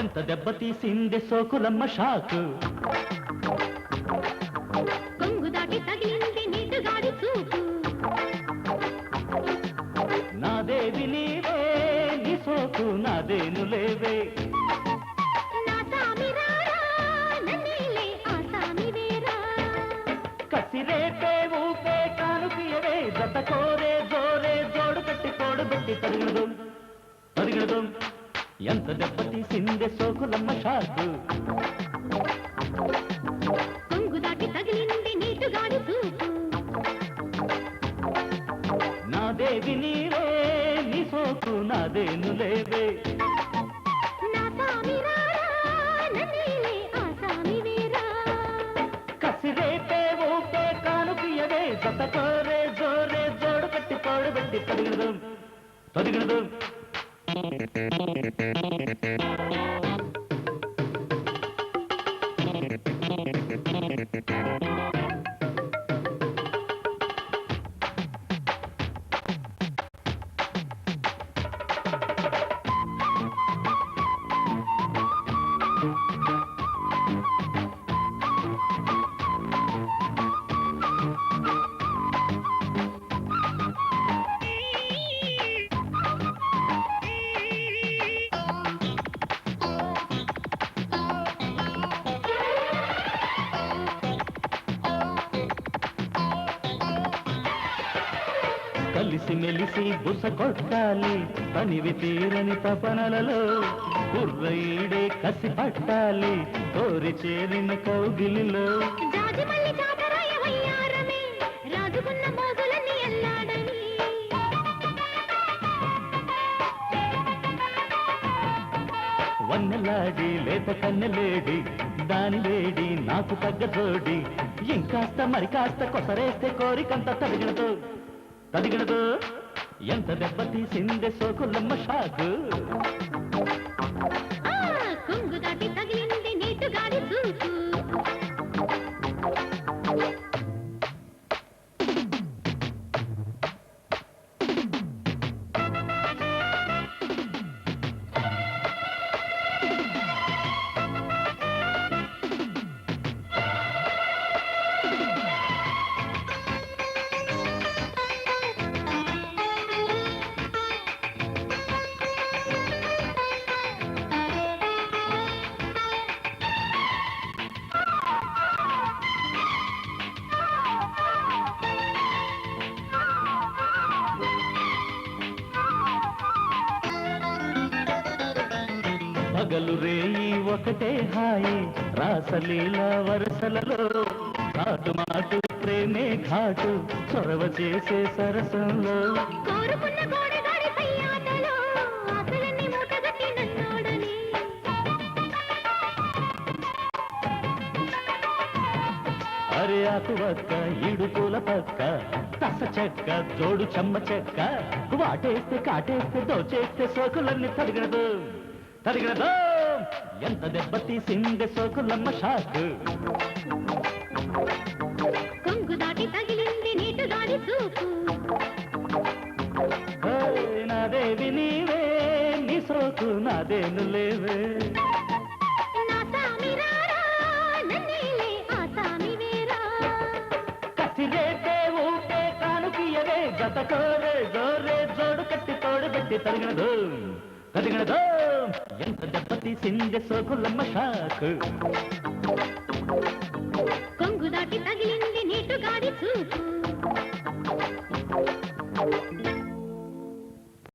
ఎంత దెబ్బతీసింది సోకులమ్మ షాకు? నీ సోకు నాదేను లేవే కసిరేపే ఊపే కానుకియవే జత కోరే జోరే జోడు కట్టి ఎంత దెబ్బతీసింది సోకులమ్మ షాకు కొంగు దాటి తగిలింది నీటుగాడి చూపు. నాదేవి నీవే సోకు నాదేను లేవే. కసిరేపే ఊపే కానుకియవే జత కోరే జోరే జోడు కట్టి తోడు పెట్టి తరిగినదు తరిగినదు కలిసి మెలిసి బుస కొట్టాలి పనివి తీరని తపనలలో కుర్రఈడే కసి పట్టాలి కోరి చేరిన కౌగిలిలో. వన్నెలాడి లేత కన్నెలేడి దాని వేడి నాకు తగ్గ జోడి. ఇంకాస్త మరి కాస్త కొసరేస్తే కోరికంత తదిగినదు తదిగినదు ఎంత దెబ్బ దెబ్బతీసిందే సోకులమ్మ షాకు. పగలు రేయి ఒకటే హాయి రాసలీల వరసలలో కాటు మాటు ప్రేమే ఘాటు చొరవ చేసే సరసంలో. అరే ఆకు వక్క ఈడుపుల పక్క తస చెక్క జోడు చెమ్మ చెక్క వాటేస్తే కాటేస్తే దోచేస్తే సోకులన్నీ తరిగినదు తరిగినదు ఎంత దెబ్బతీసిందే సోకులమ్మ షాకు. కొంగు దాటి తగిలింది నీటుగాడి చూపు. ఏయ్, నాదేవి నీవే నీ సోకు నాదేను లేవే కసిరేపే ఊపే కానుకియవే జోరే జోడు కట్టి తోడు పెట్టి తరిగినదు తరిగినదు ఎంత దెబ్బతీసిందే సోకులమ్మ షాకు. కొంగు దాటి తగిలింది నీటు గాడి చూపు